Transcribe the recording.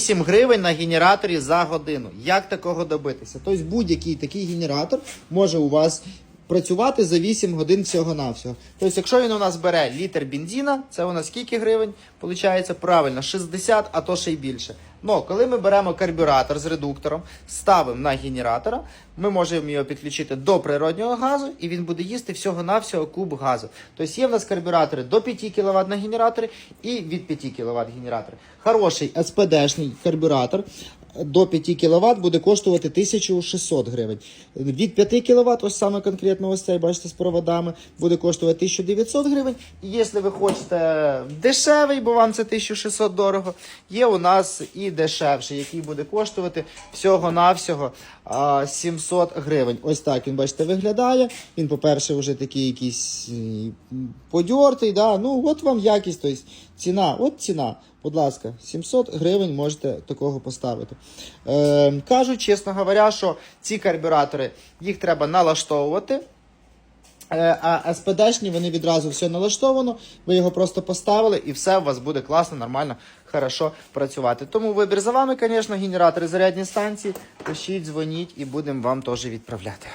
8 гривень на генераторі за годину. Як такого добитися? Тобто будь-який такий генератор може у вас працювати за 8 годин всього-навсього. Тобто, якщо він у нас бере літр бензина, це у нас скільки гривень? Получається правильно, 60, а то ще й більше. Ну, коли ми беремо карбюратор з редуктором, ставимо на генератора, ми можемо його підключити до природнього газу, і він буде їсти всього-навсього куб газу. Тобто є в нас карбюратори до 5 кВт на генераторі і від 5 кВт генератори. Хороший СПДшний карбюратор до 5 кВт буде коштувати 1600 гривень. Від 5 кВт, ось саме конкретно ось цей, бачите, з проводами, буде коштувати 1900 гривень. І якщо ви хочете дешевий, бо вам це 1600 дорого, є у нас і дешевший, який буде коштувати всього-навсього 700 гривень. Ось так він, бачите, виглядає. Він, по-перше, вже такий якийсь подьортий. Да? Ну, от вам якість, тобто ціна, от ціна. Будь ласка, 700 гривень можете такого поставити. Е, кажуть, чесно говоря, що ці карбюратори їх треба налаштовувати. Е, А СПДшні вони відразу все налаштовано, ви його просто поставили і все у вас буде класно, нормально, хорошо працювати. Тому вибір за вами, звісно, генератори зарядні станції. Пишіть, дзвоніть і будемо вам теж відправляти.